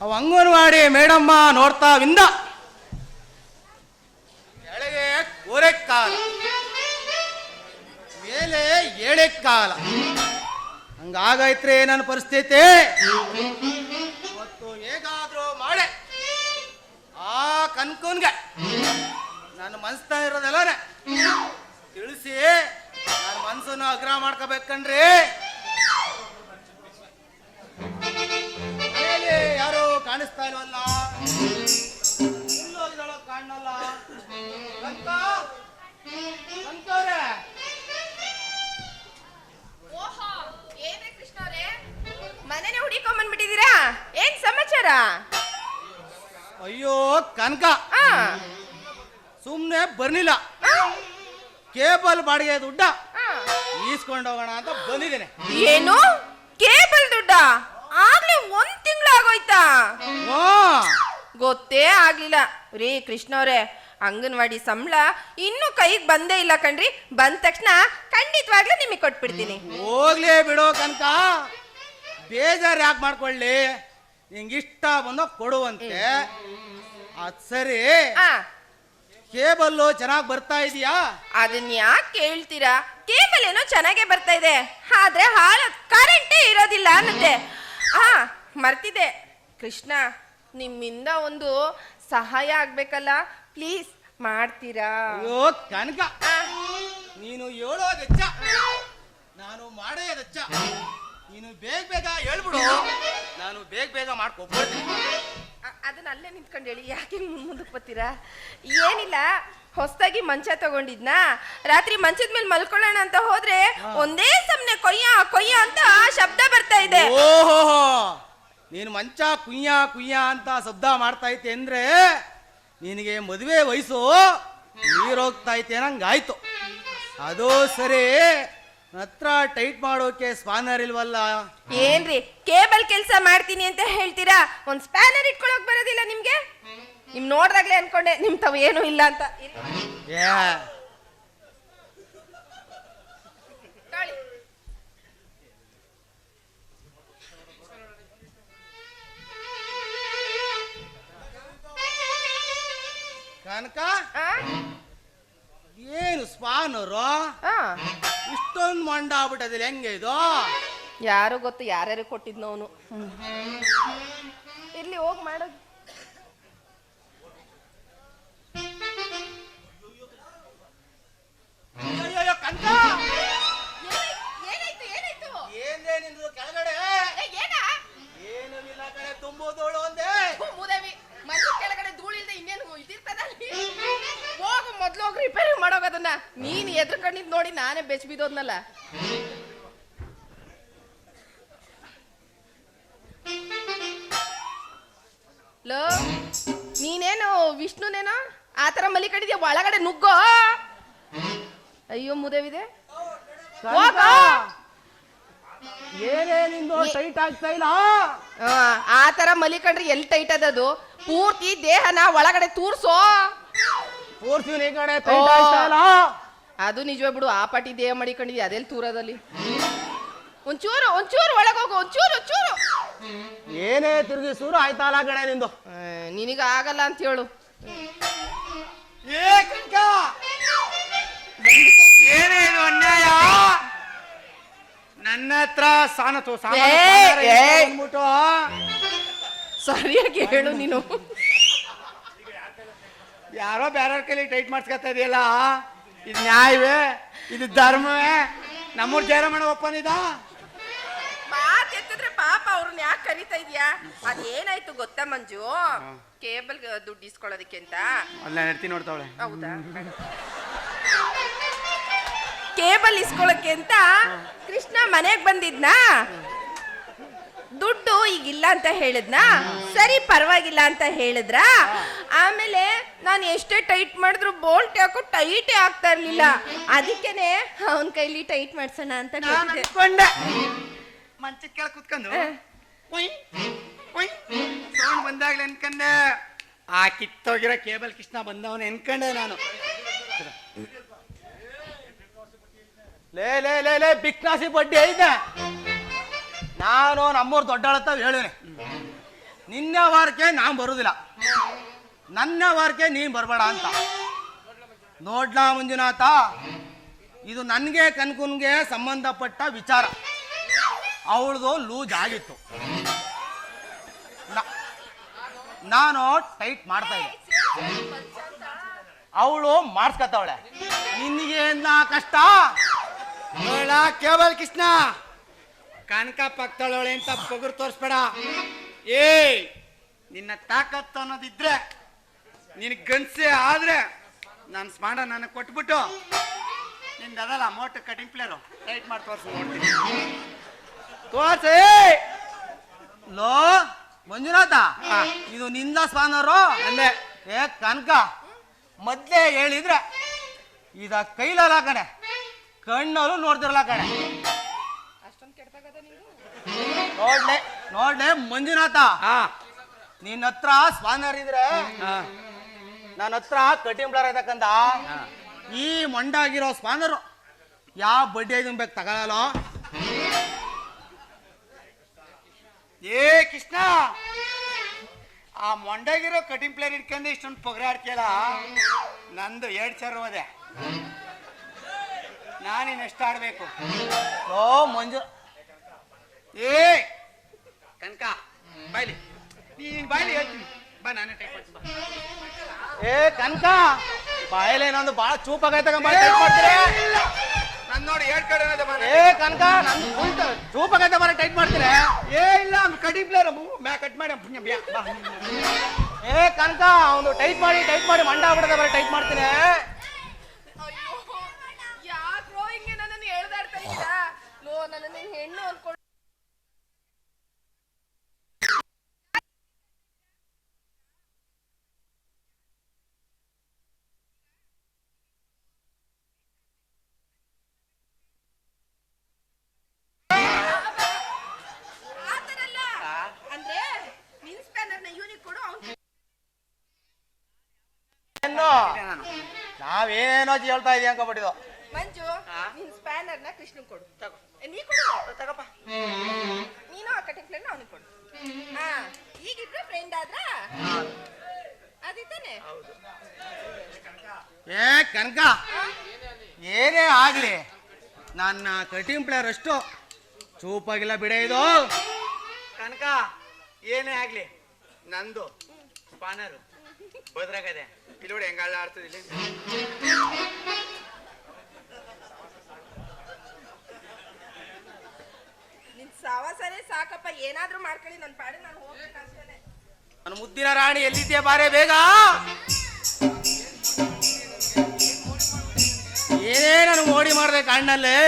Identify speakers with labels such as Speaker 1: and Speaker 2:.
Speaker 1: ಅವ ಅಂಗನವಾಡಿ ಮೇಡಮ್ಮ ನೋಡ್ತಾ ವಿಂದ. ಕೆಳಗೆ ಕೋರೆ ಕಾಲ ಮೇಲೆ ಏಳೆ ಕಾಲ ಹಂಗಾಗೈತ್ರಿ ನನ್ನ ಪರಿಸ್ಥಿತಿ. ಮತ್ತು ಹೇಗಾದ್ರೂ ಮಾಡೆ. ಆ ಕನ್ಕುನ್ಗೆ. ನನ್ನ ಮನಸ್ತಾ ಇರೋದೆಲ್ಲನೇ. ತಿಳಿಸಿ, ನನ್ನ ಮನ್ಸನ್ನು ಅಗ್ರಹ ಮಾಡ್ಕೋಬೇಕನ್ರಿ ಕಾಣಿಸ್ತಾ ಇಲ್ವಲ್ಲ ಕಾಣಲ್ಲ ಲಂಕ ಲಂಕವ್ರೆ
Speaker 2: ಓಹೋ ಏನೇ ಕೃಷ್ಣ ಅವರೇ? ಮನೆನೇ ಹುಡಿಕೊಂಡ್ ಬಂದ್ಬಿಟ್ಟಿದ್ದೀರಾ? ಏನ್ ಸಮಾಚಾರ?
Speaker 1: ಅಯ್ಯೋ ಕನಕ.
Speaker 2: ಆ,
Speaker 1: ಸುಮ್ಮನೆ ಬರ್ಲಿಲ್ಲ. ಕೇಬಲ್ ಬಾಡಿಗೆ ದುಡ್ಡ
Speaker 2: ಆ.
Speaker 1: ಈಸ್ಕೊಂಡು ಹೋಗೋಣ ಅಂತ ಬಂದಿದ್ದೇನೆ.
Speaker 2: ಏನು? ಕೇಬಲ್ ದುಡ್ಡ? ಆಗ್ಲಿ ಒಂದ್
Speaker 1: ಹ್ಞೂ
Speaker 2: ಗೊತ್ತೇ ಆಗ್ಲಿಲ್ಲ. ರೀ ಕೃಷ್ಣ ಅವ್ರೆ ಅಂಗನವಾಡಿ ಸಂಬಳ ಇನ್ನು ಕೈಗೆ ಬಂದೇ ಇಲ್ಲ ಕಣ್ರಿ. ಬಂದ ತಕ್ಷಣ ಖಂಡಿತವಾಗ್ಲೂ ನಿಮಗೆ ಕೊಟ್ಬಿಡ್ತೀನಿ.
Speaker 1: ಹೋಗ್ಲೇ ಬಿಡೋ ಕನಕ. ಬೇಜಾರು ಯಾಕೆ ಮಾಡ್ಕೊಳ್ಳಿ? ನಿಂಗೆ ಇಷ್ಟ ಬಂದ ಕೊಡುವಂತೆ. ಅದ್ ಸರಿ.
Speaker 2: ಆ.
Speaker 1: ಕೇಬಲ್ಲು ಚೆನ್ನಾಗಿ ಬರ್ತಾ ಇದೆಯಾ?
Speaker 2: ಅದನ್ನ ಯಾಕೆ ಕೇಳ್ತೀರಾ? ಕೇಬಲ್ ಏನೋ ಚೆನ್ನಾಗೇ ಬರ್ತಾ ಇದೆ. ಆದ್ರೆ ಹಾಳ ಕರೆಂಟೇ ಇರೋದಿಲ್ಲ ಅನ್ನತ್ತೆ. ಆ ಮರ್ತಿದೆ. ಕೃಷ್ಣ ನಿಮ್ಮಿಂದ ಒಂದು ಸಹಾಯ ಆಗ್ಬೇಕಲ್ಲ? ಪ್ಲೀಸ್ ಮಾಡ್ತೀರಾ?
Speaker 1: ಅಯ್ಯೋ ಕನಕ! ನೀನು ಹೇಳೋದೆಚ್ಚ ನಾನು ಮಾಡೋದೆಚ್ಚ ನೀನು ಬೇಗ ಬೇಗ ಹೇಳ್ಬಿಡು. ನಾನು ಬೇಗ ಬೇಗ ಮಾಡ್ಕೊಬಿಡ್ತೀನಿ
Speaker 2: ಅ- ಅದನ್ನ ಅಲ್ಲೇ ನಿಂತ್ಕೊಂಡು ಹೇಳಿ. ಯಾಕೆ ಮುಂದ್ ಮುಂದಕ್ಕೆ ಬರ್ತೀರಾ? ಏನಿಲ್ಲ. ಹೊಸದಾಗಿ ಮಂಚ ತಗೊಂಡಿದ್ನಾ? ರಾತ್ರಿ ಮಂಚದ ಮೇಲೆ ಮಲ್ಕೊಳ್ಳೋಣ ಅಂತ ಹೋದ್ರೆ ಒಂದೇ ಸಮನೆ ಕೊಯ್ಯ ಕೊಯ್ಯ ಅಂತ ಶಬ್ದ ಬರ್ತಾ ಇದೆ.
Speaker 1: ಓಹೋ ನೀನು ಮಂಚ ಕುಯ್ಯ ಕುಯ್ಯ ಅಂತ ಶಬ್ದ ಮಾಡ್ತಾ ಐತೆ ಅಂದ್ರೆ ನಿನಗೆ ಮದುವೆ ವಯಸ್ಸು ನೀರೋಗ್ತಾ ಐತೆ ನಂಗಾಯ್ತು ಅದು ಸರಿ. ಹತ್ರ ಟೈಟ್ ಮಾಡೋಕೆ ಸ್ಪಾನರ್ ಇಲ್ವಲ್ಲ?
Speaker 2: ಏನ್ರಿ ಕೇಬಲ್ ಕೆಲಸ ಮಾಡ್ತೀನಿ ಅಂತ ಹೇಳ್ತೀರಾ? ಒಂದ್ ಸ್ಪ್ಯಾನರ್ ಇಟ್ಕೊಳಕ್ ಬರೋದಿಲ್ಲ ನಿಮ್ಗೆ? ನಿಮ್ ನೋಡ್ದಾಗ್ಲೇ ಅನ್ಕೊಂಡೆ ನಿಮ್ ತಾವ್ ಏನು ಇಲ್ಲ ಅಂತ.
Speaker 1: ಏ ಕನಕ? ಏನು
Speaker 2: ಸ್ವಾನರು.
Speaker 1: ಇಷ್ಟೊಂದು ಮಂಡ ಆಗ್ಬಿಟ್ಟದಿಲ್ಲ ಹೆಂಗೆ ಇದು?
Speaker 2: ಯಾರು ಗೊತ್ತು ಯಾರ್ಯಾರು ಕೊಟ್ಟಿದ್ನೋ ಅವನು ಹೋಗಿ ಹೋಗ್ ಮಾಡೋದು ರಿಪೇರಿ ಮಾಡೋಗದನ್ನ. ನೀನ್ ಎದ್ರ ಕಣ್ಣಿದ್ ನೋಡಿ ನಾನೇ ಬೆಚ್ಚ ಬಿದ್ದೋದ್ನಲ್ಲ ಲೋ ನೀನೇನು ವಿಷ್ಣುನೇನೋ? ಆತರ ಥರ ಮಲಿ ಕಡಿದ್ಯಾ ಒಳಗಡೆ ನುಗ್ಗೋ. ಅಯ್ಯೋ ಮುದೇವಿದೆ.
Speaker 1: ಆತರ ಟೈಟ್ ಆಗ್ತಾ ಇಲ್ಲ?
Speaker 2: ಆ, ಆ ತರ ಮಲಿಕಂಡ್ರೆ ಎಲ್ಲಿ ಟೈಟ್ ಅದು? ಪೂರ್ತಿ ದೇಹನ ಒಳಗಡೆ ತೂರ್ಸೋ.
Speaker 1: ಈ ಕಡೆ
Speaker 2: ಅದು ನಿಜವೇ ಬಿಡು ಆ ಪಾಟಿ ದೇಹ ಮಡಿಕೊಂಡಿದ್ಯ? ಅದೆಲ್ಲಿ ತೂರದಲ್ಲಿ? ಒಂಚೂರು ಒಂಚೂರು ಒಳಗೋಗು ಒಂಚೂರು ಒಂಚೂರು.
Speaker 1: ಏನೇ ತಿರುಗಿ ಸೂರು ಆಯ್ತಲ್ಲ ಕಡೆ ನಿಂದು.
Speaker 2: ನಿನಗೆ ಆಗಲ್ಲ ಅಂತ ಹೇಳು.
Speaker 1: ಏ ಏನೇನು ಅನ್ಯಾಯ? ನನ್ನ ಹತ್ರ ಸಾನತು
Speaker 2: ಏ, ಏ.
Speaker 1: ಅಂದ್ಬಿಟ್ಟು
Speaker 2: ಸರಿಯಾಗಿ ಹೇಳು ನೀನು.
Speaker 1: ಯಾರೋ ಬೇರೆ ಕೈಲಿ ಟೈಟ್ ಮಾಡಿಸ್ಕೊತಾ ಇದೆಯಲ್ಲ? ಇದು ನ್ಯಾಯವೇ? ಇದು ಧರ್ಮವೇ? ನಮ್ಮೂರ್ ಜಯರಮಣ ಒಪ್ಪನ್
Speaker 2: ಮಾತ್ ಎತ್ತಿದ್ರೆ ಪಾಪ ಅವ್ರನ್ನ ಯಾಕೆ ಕರಿತಾ ಇದ್ಯಾ? ಅದೇನಾಯ್ತು ಗೊತ್ತಾ ಮಂಜು? ಕೇಬಲ್ ದುಡ್ಡು ಇಸ್ಕೊಳ್ಳೋದಕ್ಕೆ ಅಂತ.
Speaker 1: ಅಲ್ಲ ನಡ್ತಿ ನೋಡ್ತಾವಳೆ.
Speaker 2: ಹೌದಾ? ಕೇಬಲ್ ಇಸ್ಕೊಳಕ್ಕೆ ಅಂತ ಕೃಷ್ಣ ಮನೆಗೆ ಬಂದಿದ್ನಾ? ದುಡ್ಡು ಈಗಿಲ್ಲ ಅಂತ ಹೇಳಿದ್ನ? ಸರಿ ಪರವಾಗಿಲ್ಲ ಅಂತ ಹೇಳಿದ್ರ? ಆಮೇಲೆ ನಾನು ಎಷ್ಟೇ ಟೈಟ್ ಮಾಡಿದ್ರು ಬೋಲ್ಟ್ ಯಾಕೋ ಟೈಟೇ ಆಗ್ತಾ ಇರ್ಲಿಲ್ಲ. ಅದಕ್ಕೇನೆ ಅವನ ಕೈಲಿ ಟೈಟ್ ಮಾಡ್ಸೋಣ ಅಂತ.
Speaker 1: ಅನ್ಕೊಂಡೆ ಮಂಚದ ಕೆಳಗೆ ಕುತ್ಕೊಂಡು?
Speaker 2: ಹ.
Speaker 1: ಸೌಂಡ್ ಬಂದಾಗ್ಲೇ ಅನ್ಕೊಂಡೆ. ಆ ಕಿತ್ತೋಗಿರೋ ಕೇಬಲ್ ಕೃಷ್ಣ ಬಂದವನ ಅನ್ಕೊಂಡೆ ನಾನು. ಲೇ ಲೇ ಲೇ ಲೇ ಬಿಕ್ನಾಸಿ ಬಡ್ಡಿ ಐತೆ ನಾನು ನಮ್ಮೂರು ದೊಡ್ಡಾಳತ್ತ ಹೇಳಿನಿ. ನಿನ್ನ ವಾರಕ್ಕೆ ನಾನು ಬರುದಿಲ್ಲ. ನನ್ನ ವಾರಕ್ಕೆ ನೀನು ಬರಬೇಡ ಅಂತ. ನೋಡ್ಲಾ ಮಂಜುನಾಥ, ಇದು ನನಗೆ ಕನ್ಕುನ್ಗೆ ಸಂಬಂಧಪಟ್ಟ ವಿಚಾರ. ಅವಳದು ಲೂಜ್ ಆಗಿತ್ತು. ನಾನು ಟೈಟ್ ಮಾಡ್ತಾ ಇದ್ದೆ. ಅವಳು ಮಾಡ್ಸ್ಕತ್ತವಳೆ ನಿನಗೆ ಕಷ್ಟ?
Speaker 3: ಕೇಬಲ್ ಕೃಷ್ಣ. ಕನಕ ಪಕ್ಕದೊಳವಳೆ ಅಂತ ಪಗುರು ತೋರಿಸ್ಬೇಡ. ಏ ನಿನ್ನ ತಾಕತ್ತು ಅನ್ನೋದಿದ್ರೆ ನಿನ್ ಗನ್ಸೆ ಆದ್ರೆ ನನ್ನ ಸ್ಮಾಡ ನನಗೆ ಕೊಟ್ಬಿಟ್ಟು ನಿಂದದಲ್ಲ ಅದಲ್ಲ ಮೋಟರ್ ಕಟಿಂಗ್ ಪ್ಲೇರು ಟೈಟ್ ಮಾಡಿ ತೋರ್ಸು. ನೋಡ್ತೀನಿ
Speaker 1: ತೋರ್ಸಿ ಲೋ ಮಂಜುನಾಥ ಇದು ನಿಂದ ಸ್ವಾನರು?
Speaker 3: ಅಂದೆ
Speaker 1: ಏ ಕನಕ ಮೊದ್ಲೇ ಹೇಳಿದ್ರೆ ಇದ ಕೈಲಲ್ಲ ಕಣೆ ಕಣ್ಣಲ್ಲೂ ನೋಡ್ತಿರಲ್ಲ ಕಣೆ. ನೋಡ್ಲೆ ನೋಡ್ಲೆ ಮಂಜುನಾಥ.
Speaker 3: ಹಾ.
Speaker 1: ನಿನ್ನ ಹತ್ರ ಸ್ವಾನರ್ ಇದ್ರೆ
Speaker 3: ಹಾ.
Speaker 1: ನನ್ನ ಹತ್ರ ಕಟಿಂಗ್ ಬ್ಲರ್ ಐತಕ್ಕಂದ ಈ ಮೊಂಡಾಗಿರೋ ಸ್ಪಾನರು ಯಾವ ಬಡ್ಡಿ ಐದು ಬೇಕು ತಗೊಳಲ್ಲ?
Speaker 3: ಏ ಕೃಷ್ಣ ಆ ಮೊಂಡಾಗಿರೋ ಕಟಿಂಗ್ ಪ್ಲೇರ್ ಇಟ್ಕೊಂಡು ಇಷ್ಟೊಂದು ಪೊಗರಾಡ್ತಿಯಲ್ಲ ನಂದು ಎರಡು ಸಾವಿರ ಹೋದೆ. ನಾನು ಎಷ್ಟು ಆಡ್ಬೇಕು
Speaker 1: ಓ ಮಂಜು
Speaker 3: ಏ ಕನಕ ಬಾಯ್ಲಿ. ನೀನ್ ಬಾಯ್ಲಿ ಹೇಳ್ತೀನಿ. ಬಾ ನಾನೇ ಟೈಪ್ ಮಾಡ್ತೀನಿ
Speaker 1: ಏ ಕನಕ! ಬಾಯಲೆ ನಂದು ಬಾಳ ಚೂಪಾಗೈತಕ ಮಾಡ್ತೀರಿ?
Speaker 3: ನನ್ ನೋಡಿ ಎರಡು ಕಡೆ.
Speaker 1: ಏ ಕನಕ ನಂದು ಚೂಪಾಗೈತೆ ಬರ ಟೈಟ್ ಮಾಡ್ತೀರಿ?
Speaker 3: ಏ ಇಲ್ಲ ಅವ್ನು ಕಡಿ ಪ್ಲೇರ್ ಮ್ಯಾ ಕಟ್ ಮಾಡಿ ಪುಣ್ಯ ಬ್ಯಾ ಬಾ.
Speaker 1: ಏ ಕನಕ ಅವನು ಟೈಟ್ ಮಾಡಿ ಟೈಟ್ ಮಾಡಿ ಮಂಡ ಆಗ್ಬಿಡದ ಬರ ಟೈಟ್ ಮಾಡ್ತೀನಿ
Speaker 2: ಅಯ್ಯೋ ಯಾಕ್ರೋ ಹಿಂಗೆ ನನ್ನನ್ನು ಇದ್ದೀರಾ ಲೋ ನಿನ್ ಹೆಣ್ಣು ಅನ್ಕೊಂಡು ಆ ಥರ ಅಲ್ಲ. ಅಂದ್ರೆ ನಿನ್ ಸ್ಪ್ಯಾನರ್ನ ಇವನಿಗೆ ಕೊಡು ಅವ್ನು
Speaker 1: ಏನು
Speaker 3: ನಾನು
Speaker 1: ನಾವೇನೋ ಹೇಳ್ತಾ ಇದೀಯ ಅನ್ಕೊಬಿಟ್ಟಿದ್ದು
Speaker 2: ಮಂಜು? ನಿನ್ ಸ್ಪ್ಯಾನರ್ನ ಕೃಷ್ಣ ಕೊಡು.
Speaker 3: ತಗೋ.
Speaker 2: ನೀ ಕೊಡು.
Speaker 3: ತಗಪ್ಪ.
Speaker 2: ನೀನು ಆ ಕಟಿಂಗ್ ಪ್ಲೇನ್ ಅವನಿಗೆ ಕೊಡು. ಹಾ ಈಗಿದ್ರೆ ಫ್ರೆಂಡ್ ಆದ್ರ? ಅದಿದ್ದಾನೆ.
Speaker 1: ಏ ಕನಕ. ಏನೇ ಆಗ್ಲಿ ನನ್ನ ಕಟಿಂಗ್ ಪ್ಲೇಯರ್ ಅಷ್ಟು ಚೂಪಾಗಿಲ್ಲ ಬಿಡ ಇದು.
Speaker 3: ಕನಕ ಏನೇ ಆಗ್ಲಿ ನಂದು ಸ್ಪಾನರು ಬದ್ರಾಗದೆ ಇಲ್ಲಿ ನೋಡಿ ಹೆಂಗ ಆಡ್ತದೆ ಇಲ್ಲಿ.
Speaker 2: ನಿನ್ ಸಾವಾಸನೆ ಸಾಕಪ್ಪ ಏನಾದ್ರೂ ಮಾಡ್ಕೊಳ್ಳಿ ನನ್ ಪಾಡಿ ನಾನು ಹೋಗ್ಬೇಕಂತಾನೆ
Speaker 1: ನನ್ನ ಮುದ್ದಿನ ರಾಣಿ ಎಲ್ಲಿದ್ಯಾ ಬಾರೆ ಬೇಗ? ಏನೇ ನನಗೆ ಓಡಿ ಮಾಡ್ದೆ ಕಣ್ಣಲ್ಲೇ?